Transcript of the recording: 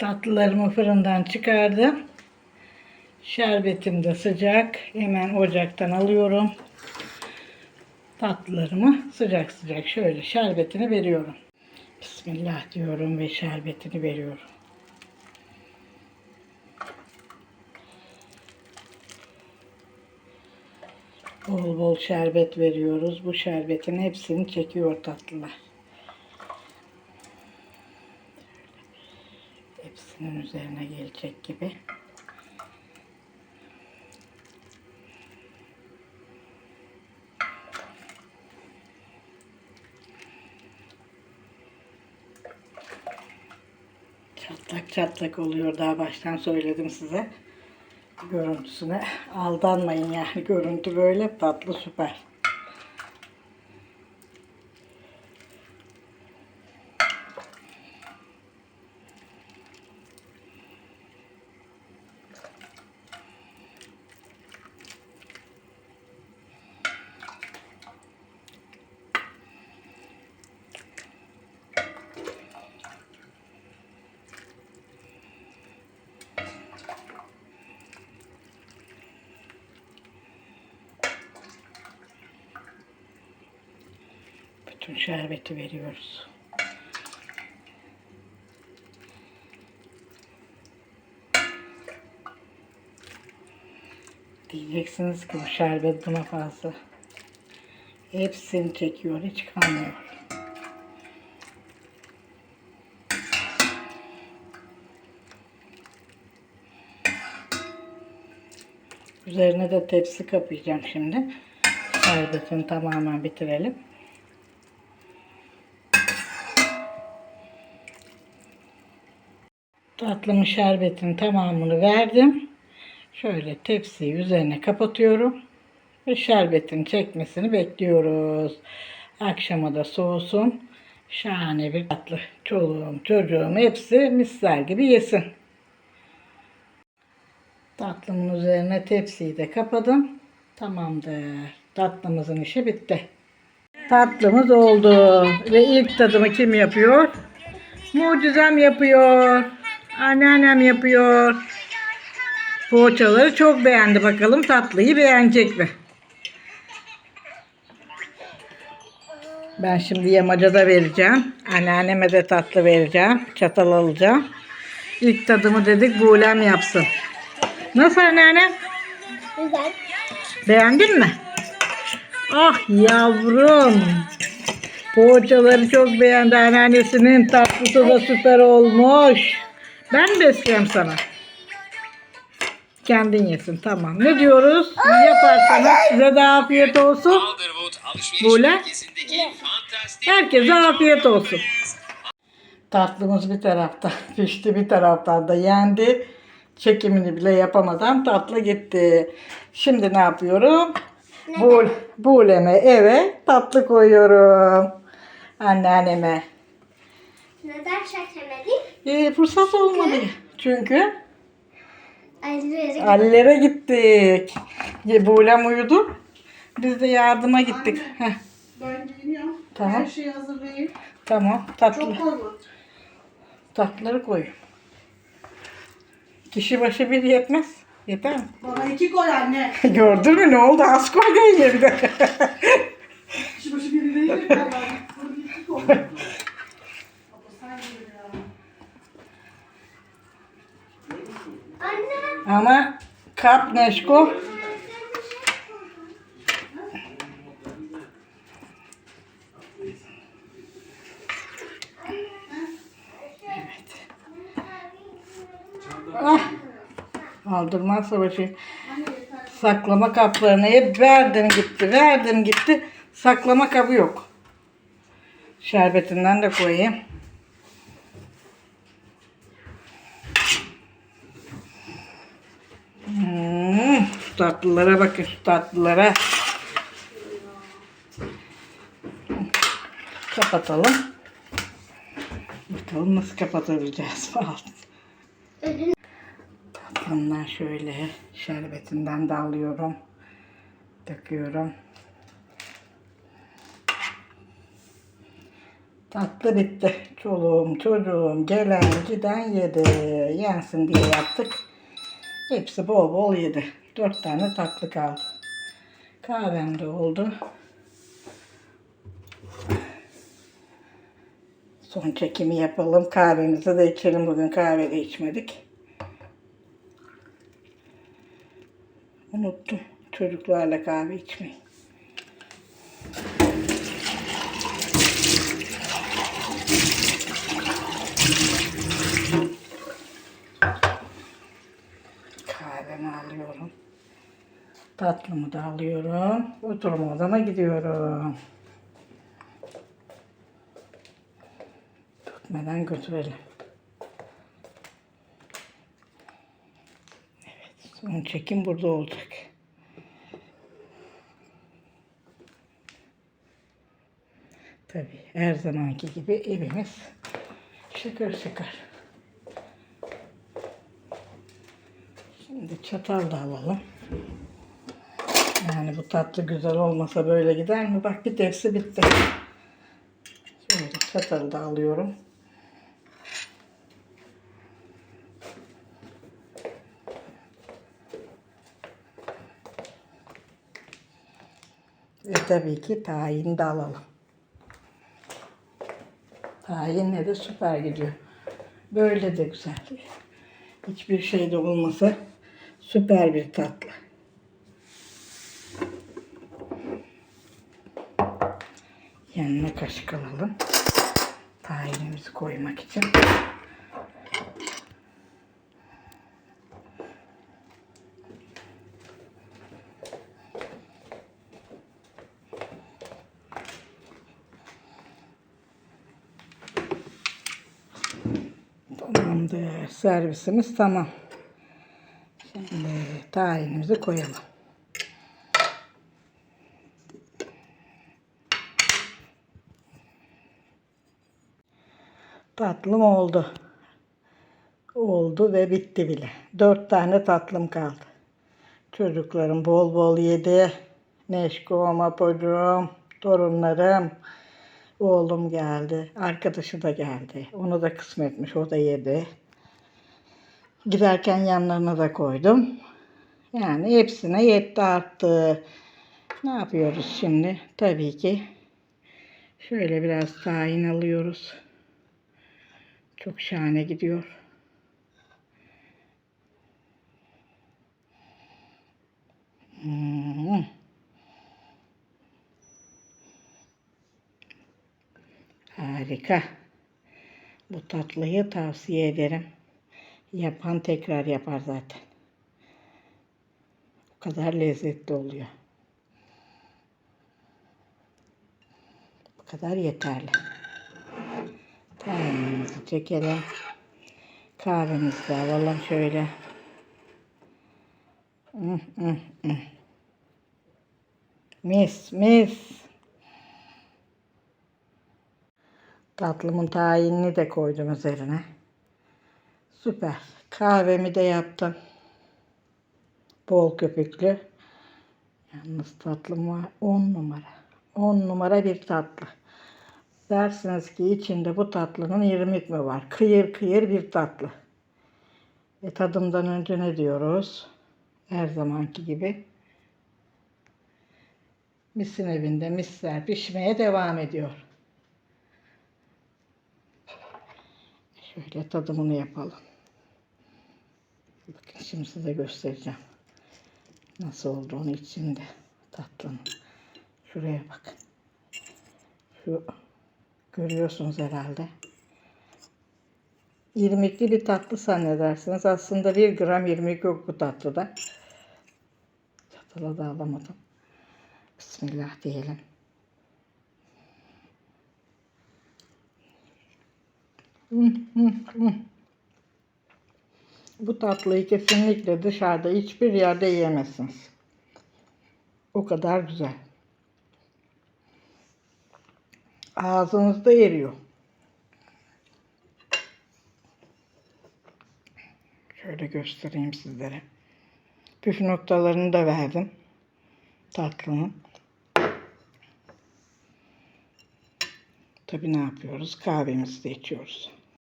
Tatlılarımı fırından çıkardım. Şerbetim de sıcak. Hemen ocaktan alıyorum. Tatlılarımı sıcak sıcak şöyle şerbetini veriyorum. Bismillah diyorum ve şerbetini veriyorum. Bol bol şerbet veriyoruz. Bu şerbetin hepsini çekiyor tatlılar. Hepsinin üzerine gelecek gibi. Çatlak çatlak oluyor daha baştan söyledim size. Görüntüsüne aldanmayın yani görüntü böyle tatlı süper. Bütün şerbeti veriyoruz. Diyeceksiniz ki bu şerbet buna fazla. Hepsini çekiyor, hiç kalmıyor. Üzerine de tepsi kapayacağım şimdi. Şerbetini tamamen bitirelim. Tatlımın şerbetinin tamamını verdim. Şöyle tepsiyi üzerine kapatıyorum. Ve şerbetin çekmesini bekliyoruz. Akşama da soğusun. Şahane bir tatlı. Çoluğum, çocuğum hepsi misler gibi yesin. Tatlımın üzerine tepsiyi de kapadım. Tamamdır. Tatlımızın işi bitti. Tatlımız oldu. Ve ilk tadımı kim yapıyor? Mucizem yapıyor. Anneannem yapıyor. Poğaçaları çok beğendi. Bakalım tatlıyı beğenecek mi? Ben şimdi yamacada vereceğim. Anneanneme de tatlı vereceğim. Çatal alacağım. İlk tadımı dedik Buğlem yapsın. Nasıl anneannem? Güzel. Beğendin mi? Ah yavrum. Poğaçaları çok beğendi anneannesinin. Tatlısı da süper olmuş. Ben besleyeyim sana. Kendin yesin tamam. Ne diyoruz? Yaparsanız size de afiyet olsun. Böyle. Herkese afiyet olsun. Tatlımız bir taraftan pişti bir taraftan da yendi. Çekimini bile yapamadan tatlı gitti. Şimdi ne yapıyorum? Bu, buğleme eve tatlı koyuyorum. Anneanneme. Neden çekemedik? Ee, fırsat olmadı. Çünkü Ayrı Allere gittik. Buğlem uyudu. Biz de yardıma gittik. Heh, Ben giyiniyorum. Tamam. Her şeyi hazırlayayım. tamam tatlı. Çok koyma. Tatlıları koy. Kişi başı bir yetmez. Yeter mi? Bana iki koy anne. Gördün mü ne oldu? Az koydun yerine. Kişi başı biri değil mi? Ben Bana iki koy. Baba sen gibi ya. Anne. Ama kap Neşko. Evet. Ah. Aldırma savaşı. Saklama kaplarını hep verdim gitti, verdim gitti. Saklama kabı yok. Şerbetinden de koyayım. Hmm, şu tatlılara bakın şu tatlılara. Kapatalım. Bakalım nasıl kapatabileceğiz falan. Tatlımdan şöyle şerbetinden de alıyorum. Döküyorum. Tatlı bitti. Çoluğum, çocuğum, gelen giden yedi. Yensin diye yaptık. Hepsi bol bol yedi. Dört tane tatlı kaldı. Kahvem de oldu. Son çekimi yapalım. Kahvemizi de içelim. Bugün kahve de içmedik. Unuttum çocuklarla kahve içmeyi. Kahvemi alıyorum. Tatlımı da alıyorum. Oturma odama gidiyorum. Tutmadan götürelim. Evet, son çekim burada olacak. Tabii her zamanki gibi evimiz şıkır şıkır. Şimdi çatal da alalım. Yani bu tatlı güzel olmasa böyle gider mi? Bak bir tepsi bitti. Şöyle çatalı da alıyorum. Ve tabii ki tahin de alalım. Tahinle de süper gidiyor. Böyle de güzel. Hiçbir şey de olmasa süper bir tatlı. Yanına kaşık alalım. Tahinimizi koymak için. Tamamdır. Servisimiz tamam. Şimdi tahinimizi koyalım. Tatlım oldu. Oldu ve bitti bile. Dört tane tatlım kaldı. Çocuklarım bol bol yedi. Neşkom, Apocuğum, torunlarım. Oğlum geldi. Arkadaşı da geldi. Onu da kısmetmiş. O da yedi. Giderken yanlarına da koydum. Yani hepsine yetti arttı. Ne yapıyoruz şimdi? Tabii ki şöyle biraz tahin alıyoruz. Çok şahane gidiyor. Harika. Bu tatlıyı tavsiye ederim. Yapan tekrar yapar zaten. O kadar lezzetli oluyor. Bu kadar yeterli. Tahinimizi çekelim. Kahvemizi de alalım şöyle. Mis mis. Tatlımın tayinini de koydum üzerine. Süper. Kahvemi de yaptım. Bol köpüklü. Yalnız tatlım var 10 numara. 10 numara bir tatlı. Dersiniz ki içinde bu tatlının irmik mi var? Kıyır kıyır bir tatlı. E tadımdan önce ne diyoruz? Her zamanki gibi. Misin evinde misler pişmeye devam ediyor. Şöyle tadımını yapalım. Bakın şimdi size göstereceğim. Nasıl olduğunu içinde tatlının. Şuraya bakın. Şu görüyorsunuz herhalde. İrmikli bir tatlı zannedersiniz. Aslında bir gram irmik yok bu tatlıda. Çatala da alamadım. Bismillah diyelim. Bu tatlıyı kesinlikle dışarıda hiçbir yerde yiyemezsiniz. O kadar güzel. Ağzınızda eriyor. Şöyle göstereyim sizlere. Püf noktalarını da verdim. Tatlının. Tabii ne yapıyoruz? Kahvemizi de içiyoruz.